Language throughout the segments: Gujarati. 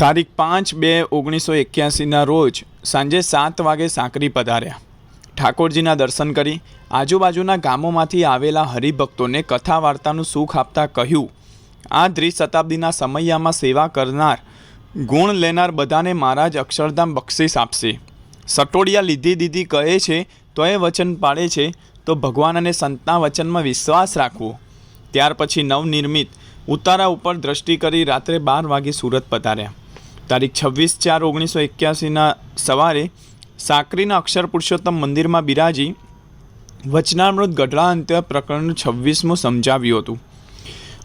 તારીખ પાંચ બે ઓગણીસો એક્યાસીના રોજ સાંજે સાત વાગે સાંકરી પધાર્યા. ઠાકોરજીના દર્શન કરી આજુબાજુના ગામોમાંથી આવેલા હરિભક્તોને કથા વાર્તાનું સુખ આપતા કહ્યું, આ દ્વિશતાબ્દીના સમયમાં સેવા કરનાર, ગુણ લેનાર બધાને મહારાજ અક્ષરધામ બક્ષિસ આપશે. સટોડિયા લીધી દીધી કહે છે, તો એ વચન પાડે છે, તો ભગવાન અને સંતના વચનમાં વિશ્વાસ રાખવો. ત્યાર પછી નવનિર્મિત ઉતારા ઉપર દ્રષ્ટિ કરી રાત્રે બાર વાગે સુરત પધાર્યા. તારીખ છવ્વીસ ચાર ઓગણીસો એક્યાસીના સવારે સાકરીના અક્ષર પુરુષોત્તમ મંદિરમાં બિરાજી વચનામૃત ગઢડા અંત્ય પ્રકરણનું છવ્વીસમું સમજાવ્યું હતું.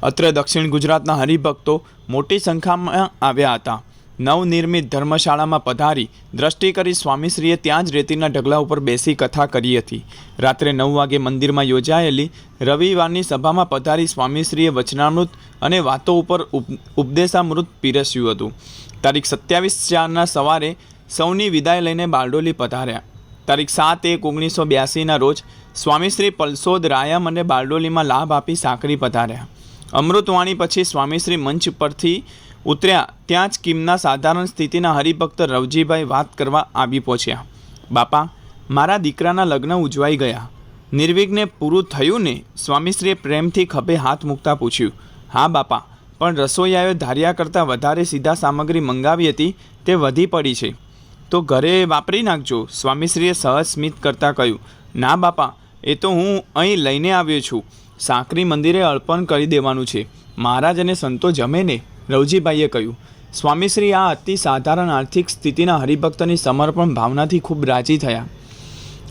અત્રે દક્ષિણ ગુજરાતના હરિભક્તો મોટી સંખ્યામાં આવ્યા હતા. નવનિર્મિત ધર્મશાળામાં પધારી દ્રષ્ટિ કરી સ્વામીશ્રીએ ત્યાં જ રેતીના ઢગલા ઉપર બેસી કથા કરી હતી. રાત્રે નવ વાગે મંદિરમાં યોજાયેલી રવિવારની સભામાં પધારી સ્વામીશ્રીએ વચનામૃત અને વાતો ઉપર ઉપ- ઉપદેશામૃત પીરસ્યું હતું. તારીખ સત્યાવીસ ચારના સવારે સૌની વિદાય લઈને બારડોલી પધાર્યા. તારીખ સાત એક ઓગણીસો બ્યાસીના રોજ સ્વામીશ્રી પલસોદ રાયમ અને બારડોલીમાં લાભ આપી સાંકળી પધાર્યા. અમૃતવાણી પછી સ્વામીશ્રી મંચ પરથી ઉતર્યા. ત્યાં જ કિમના સાધારણ સ્થિતિના હરિભક્ત રવજીભાઈ વાત કરવા આવી પહોંચ્યા. બાપા, મારા દીકરાના લગ્ન ઉજવાઈ ગયા. નિર્વિઘ્ને પૂરું થયું ને? સ્વામીશ્રીએ પ્રેમથી ખભે હાથ મૂકતા પૂછ્યું. હા બાપા પણ રસોઈયાએ ધાર્યા કરતાં વધારે સીધા સામગ્રી મંગાવી હતી, તે વધી પડી છે. તો ઘરે વાપરી નાખજો, સ્વામીશ્રીએ સહજ સ્મિત કરતાં કહ્યું. ના બાપા, એ તો હું અહીં લઈને આવ્યો છું. સાંકરી મંદિરે અર્પણ કરી દેવાનું છે. મહારાજ અને સંતો જમે ને, રવજીભાઈએ કહ્યું. સ્વામીશ્રી આ અતિ સાધારણ આર્થિક સ્થિતિના હરિભક્તની સમર્પણ ભાવનાથી ખૂબ રાજી થયા.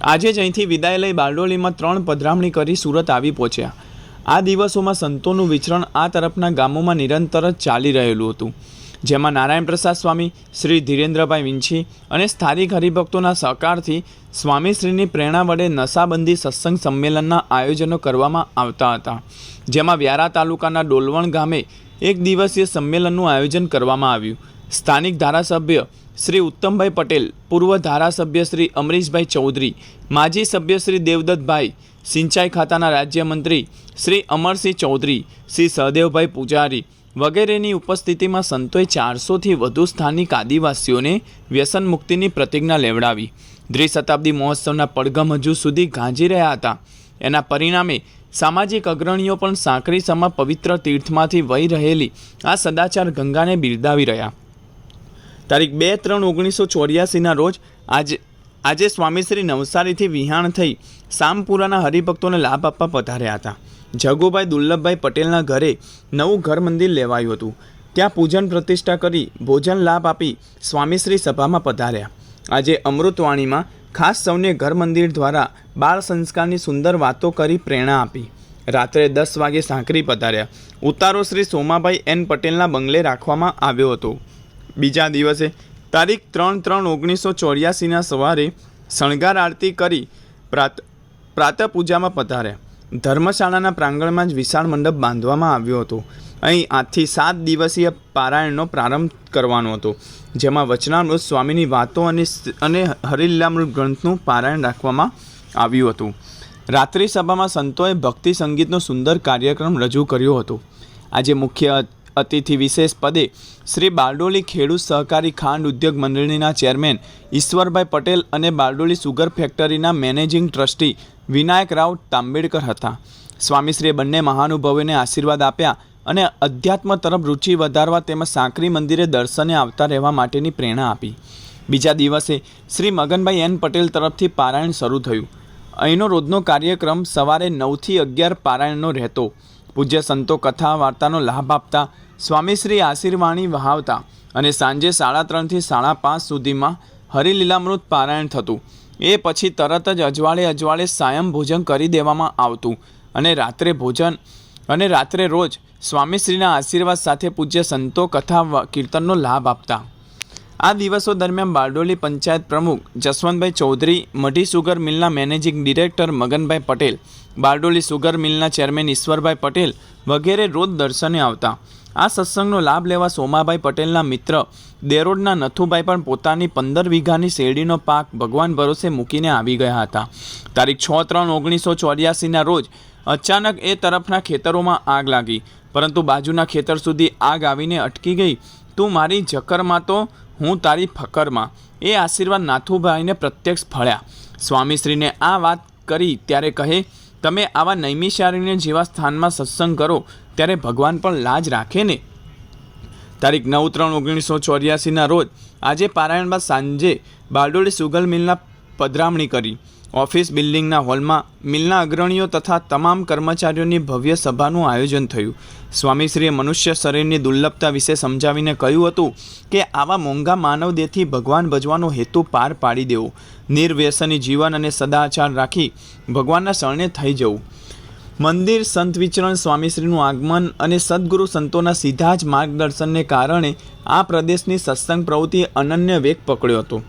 આજે જ અહીંથી વિદાય લઈ બારડોલીમાં ત્રણ પધરામણી કરી સુરત આવી પહોંચ્યા. આ દિવસોમાં સંતોનું વિચરણ આ તરફના ગામોમાં નિરંતર જ ચાલી રહેલું હતું, જેમાં નારાયણ પ્રસાદ સ્વામી, શ્રી ધીરેન્દ્રભાઈ વિંછી અને સ્થાનિક હરિભક્તોના સહકારથી સ્વામીશ્રીની પ્રેરણા વડે નશાબંધી સત્સંગ સંમેલનના આયોજનો કરવામાં આવતા હતા, જેમાં વ્યારા તાલુકાના ડોલવણ ગામે એક દિવસીય સંમેલનનું આયોજન કરવામાં આવ્યું. સ્થાનિક ધારાસભ્ય શ્રી ઉત્તમભાઈ પટેલ, પૂર્વ ધારાસભ્ય શ્રી અમરીશભાઈ ચૌધરી, માજી સભ્ય શ્રી દેવદત્તભાઈ, સિંચાઈ ખાતાના રાજ્યમંત્રી શ્રી અમરસિંહ ચૌધરી, શ્રી સહદેવભાઈ પૂજારી વગેરેની ઉપસ્થિતિમાં સંતોએ ચારસોથી વધુ સ્થાનિક આદિવાસીઓને વ્યસન મુક્તિની પ્રતિજ્ઞા લેવડાવી. દ્વિશતાબ્દી મહોત્સવના પડઘમ હજુ સુધી ગાંજી રહ્યા હતા. એના પરિણામે સામાજિક અગ્રણીઓ પણ સાંકરી સમા પવિત્ર તીર્થમાંથી વહી રહેલી આ સદાચાર ગંગાને બિરદાવી રહ્યા. તારીખ બે ત્રણ ઓગણીસો ચોર્યાસીના રોજ આજે આજે સ્વામીશ્રી નવસારીથી વિહાણ થઈ સામપુરાના હરિભક્તોને લાભ આપવા પધાર્યા હતા. જગુભાઈ દુર્લભભાઈ પટેલના ઘરે નવું ઘર મંદિર લેવાયું હતું. ત્યાં પૂજન પ્રતિષ્ઠા કરી ભોજન લાભ આપી સ્વામીશ્રી સભામાં પધાર્યા. આજે અમૃતવાણીમાં ખાસ સૌને ઘર મંદિર દ્વારા બાળ સંસ્કારની સુંદર વાતો કરી પ્રેરણા આપી. રાત્રે દસ વાગે સાંકરી પધાર્યા. ઉતારો શ્રી સોમાભાઈ એન પટેલના બંગલે રાખવામાં આવ્યો હતો. બીજા દિવસે, તારીખ ત્રણ ત્રણ ઓગણીસો ચોર્યાસીના સવારે શણગાર આરતી કરી પ્રાત પ્રાતઃ પૂજામાં પધાર્યા. ધર્મશાળાના પ્રાંગણમાં જ વિશાળ મંડપ બાંધવામાં આવ્યો હતો. અહીં આજથી સાત દિવસીય પારાયણનો પ્રારંભ કરવાનો હતો, જેમાં વચનામૃત, સ્વામીની વાતો અને અને હરિલ્લામૃત ગ્રંથનું પારાયણ રાખવામાં આવ્યું હતું. રાત્રિ સભામાં સંતોએ ભક્તિ સંગીતનો સુંદર કાર્યક્રમ રજૂ કર્યો હતો. આજે મુખ્ય અતિથિ વિશેષ પદે શ્રી બારડોલી ખેડૂત સહકારી ખાંડ ઉદ્યોગ મંડળીના ચેરમેન ઈશ્વરભાઈ પટેલ અને બારડોલી સુગર ફેક્ટરીના મેનેજિંગ ટ્રસ્ટી વિનાયક રાવ તાંબેડકર હતા. સ્વામીશ્રીએ બંને મહાનુભાવોને આશીર્વાદ આપ્યા અને અધ્યાત્મ તરફ રુચિ વધારવા તેમજ સાંકરી મંદિરે દર્શને આવતા રહેવા માટેની પ્રેરણા આપી. બીજા દિવસે શ્રી મગનભાઈ એન પટેલ તરફથી પારાયણ શરૂ થયું. અહીંનો રોજનો કાર્યક્રમ સવારે નવથી અગિયાર પારાયણનો રહેતો. પૂજ્ય સંતો કથા વાર્તાનો લાભ આપતા, સ્વામીશ્રી આશીર્વાણી વહાવતા અને સાંજે સાડા ત્રણથી સાડા પાંચ સુધીમાં હરિલીલામૃત પારાયણ થતું. એ પછી તરત જ અજવાળે અજવાળે સાયમ ભોજન કરી દેવામાં આવતું અને રાત્રે ભોજન અને રાત્રે રોજ સ્વામીશ્રીના આશીર્વાદ સાથે પૂજ્ય સંતો કથા કીર્તનનો લાભ આપતા. આ દિવસો દરમિયાન બારડોલી પંચાયત પ્રમુખ Jaswantbhai Chaudhari, Madhi sugar મિલના managing director Maganbhai Patel, Bardoli sugar મિલના chairman Ishwarbhai Patel વગેરે રોજ દર્શને આવતા. આ સત્સંગનો લાભ લેવા સોમાભાઈ પટેલના મિત્ર દેરોડના નથુભાઈ પણ પોતાની પંદર વીઘાની શેરડીનો પાક ભગવાન ભરોસે મૂકીને આવી ગયા હતા. તારીખ છ ત્રણ ઓગણીસો ચોર્યાસીના રોજ અચાનક એ તરફના ખેતરોમાં આગ લાગી. પરંતુ બાજુના ખેતર સુધી આગ આવીને અટકી ગઈ. તું મારી જકરમાં તો હું તારી ફકરમાં એ આશીર્વાદ નાથુભાઈને પ્રત્યક્ષ ફળ્યા. સ્વામીશ્રીને આ વાત કરી ત્યારે કહે, તમે આવા નૈમિષારણ્ય જેવા સ્થાનમાં સત્સંગ કરો, ત્યારે ભગવાન પણ લાજ રાખે ને? તારીખ નવ ત્રણ ઓગણીસો ચોર્યાસીના રોજ, આજે પારાયણ બાદ સાંજે બારડોલી સુગલ મિલના પધરામણી કરી. ઓફિસ બિલ્ડિંગના હોલમાં મિલના અગ્રણીઓ તથા તમામ કર્મચારીઓની ભવ્ય સભાનું આયોજન થયું. સ્વામીશ્રીએ મનુષ્ય શરીરની દુર્લભતા વિશે સમજાવીને કહ્યું હતું કે આવા મોંઘા માનવદેહથી ભગવાન ભજવાનો હેતુ પાર પાડી દેવો. નિર્વ્યસની જીવન અને સદાચાર રાખી ભગવાનના શરણે થઈ જવું. મંદિર સંત વિચરણ સ્વામીશ્રીનું આગમન અને સદગુરુ સંતોના સીધા જ માર્ગદર્શનને કારણે આ પ્રદેશની સત્સંગ પ્રવૃત્તિ અનન્ય વેગ પકડ્યો હતો.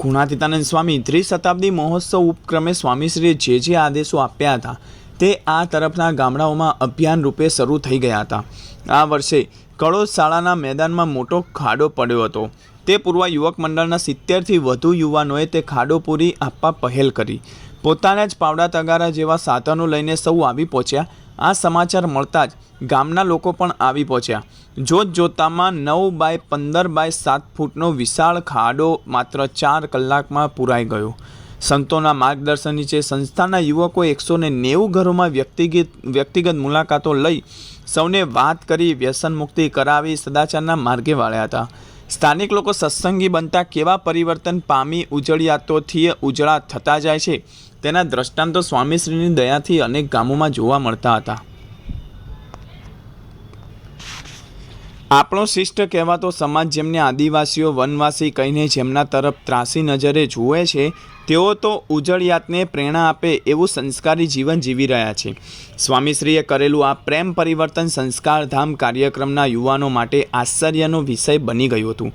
ગુણાતીતાનંદ સ્વામી ત્રિશતાબ્દી મહોત્સવ ઉપક્રમે સ્વામીશ્રીએ જે જે આદેશો આપ્યા હતા, તે આ તરફના ગામડાઓમાં અભિયાન રૂપે શરૂ થઈ ગયા હતા. આ વર્ષે કળોજ શાળાના મેદાનમાં મોટો ખાડો પડ્યો હતો. તે પૂર્વ યુવક મંડળના સિત્તેરથી વધુ યુવાનોએ તે ખાડો પૂરી આપવા પહેલ કરી. પોતાના જ પાવડા તગારા જેવા સાધનો લઈને સૌ આવી પહોંચ્યા. આ સમાચાર મળતા જ ગામના લોકો પણ આવી પહોંચ્યા. જોત જોતામાં નવ બાય પંદર બાય સાત ફૂટનો વિશાળ ખાડો માત્ર ચાર કલાકમાં પૂરાઈ ગયો. સંતોના માર્ગદર્શન નીચે સંસ્થાના યુવકો એકસો ને નેવું ઘરોમાં વ્યક્તિગત વ્યક્તિગત મુલાકાતો લઈ સૌને વાત કરી, વ્યસન મુક્તિ કરાવી સદાચારના માર્ગે વાળ્યા હતા. સ્થાનિક લોકો સત્સંગી બનતા કેવા પરિવર્તન પામી ઉજળિયાતોથી ઉજળા થતા જાય છે, તેના દ્રષ્ટાંતો સ્વામીશ્રીની દયાથી અનેક ગામોમાં જોવા મળતા હતા. આપણો શિષ્ટ કહેવાતો સમાજ જેમને આદિવાસીઓ, વનવાસી કહીને જેમના તરફ ત્રાસી નજરે જુએ છે તેઓ તો ઉજળિયાતને પ્રેરણા આપે એવું સંસ્કારી જીવન જીવી રહ્યા છે. સ્વામીશ્રીએ કરેલું આ પ્રેમ પરિવર્તન સંસ્કારધામ કાર્યક્રમના યુવાનો માટે આશ્ચર્યનો વિષય બની ગયું હતું.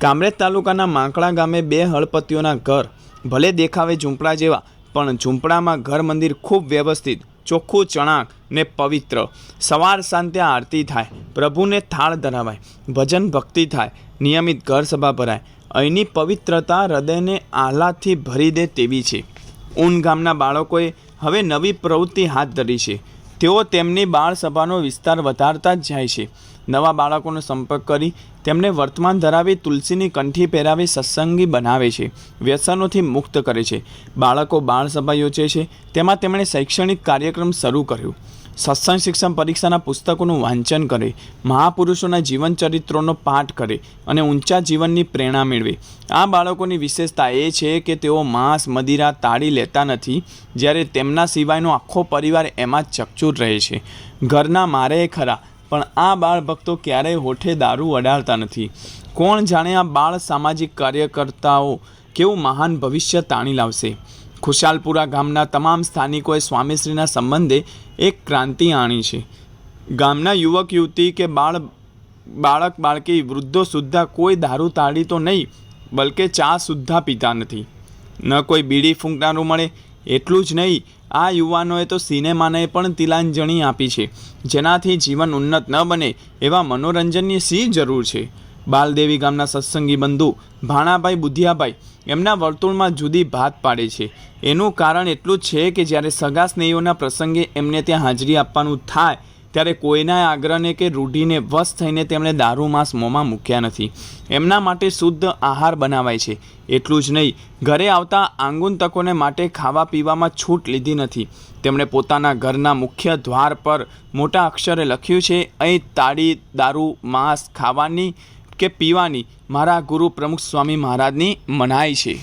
કામરેજ તાલુકાના માંકડા ગામે બે હળપતિઓના ઘર ભલે દેખાવે ઝૂંપડા જેવા, પણ ઝૂંપડામાં ઘર મંદિર ખૂબ વ્યવસ્થિત ચોખ્ખું ચણાક ને પવિત્ર. સવાર સાંજ આરતી થાય, પ્રભુને થાળ ધરાવાય, ભજન ભક્તિ થાય, નિયમિત ઘર સભા ભરાય. અહીંની પવિત્રતા હૃદયને આહલાદથી ભરી દે તેવી છે. ઊન ગામના બાળકોએ હવે નવી પ્રવૃત્તિ હાથ ધરી છે. તેઓ તેમની બાળ સભાનો વિસ્તાર વધારતા જ જાય છે. નવા બાળકોનો સંપર્ક કરી તેમને વર્તમાન ધરાવી તુલસીની કંઠી પહેરાવી સત્સંગી બનાવે છે. વ્યસનોથી મુક્ત કરે છે. બાળકો બાળ સભા યોજે છે. તેમાં તેમણે શૈક્ષણિક કાર્યક્રમ શરૂ કર્યો. સત્સંગ શિક્ષણ પરીક્ષાના પુસ્તકોનું વાંચન કરે, મહાપુરુષોના જીવન ચરિત્રોનો પાઠ કરે અને ઊંચા જીવનની પ્રેરણા મેળવે. આ બાળકોની વિશેષતા એ છે કે તેઓ માંસ, મદિરા તાળી લેતા નથી, જ્યારે તેમના સિવાયનો આખો પરિવાર એમાં જ ચકચૂર રહે છે. ઘરના મારે ખરા, પણ આ બાળ ભક્તો ક્યારેય હોઠે દારૂ અડાડતા નથી. કોણ જાણે આ બાળ સામાજિક કાર્યકર્તાઓ કેવું મહાન ભવિષ્ય તાણી લાવશે? ખુશાલપુરા ગામના તમામ સ્થાનિકોએ સ્વામીશ્રીના સંબંધે એક ક્રાંતિ આણી છે. ગામના યુવક, યુવતી કે બાળ, બાળક, બાળકી, વૃદ્ધો સુદ્ધા કોઈ દારૂ તાળી તો નહીં, બલકે ચા સુદ્ધા પીતા નથી. ન કોઈ બીડી ફૂંકનારું મળે એટલું જ નહીં, આ યુવાનોએ તો સિનેમાને પણ તિલાંજણી આપી છે. જેનાથી જીવન ઉન્નત ન બને એવા મનોરંજનની સી જરૂર છે? બાલદેવી ગામના સત્સંગી બંધુ ભાણાભાઈ બુધિયાભાઈ એમના વર્તુળમાં જુદી ભાત પાડે છે. એનું કારણ એટલું જ છે કે જ્યારે સગા સ્નેહીઓના પ્રસંગે એમને ત્યાં હાજરી આપવાનું થાય, ત્યારે કોઈના આગ્રહને કે રૂઢીને વશ થઈને તેમણે દારૂ, માંસ, મોંમાં મૂક્યા નથી. એમના માટે શુદ્ધ આહાર બનાવાય છે. એટલું જ નહીં, ઘરે આવતા આંગુન તકોને માટે ખાવા પીવામાં છૂટ લીધી નથી. તેમણે પોતાના ઘરના મુખ્ય દ્વાર પર મોટા અક્ષરે લખ્યું છે, અહીં તાળી, દારૂ, માંસ ખાવાની કે પીવાની મારા ગુરુ પ્રમુખ સ્વામી મહારાજની મનાઈ છે.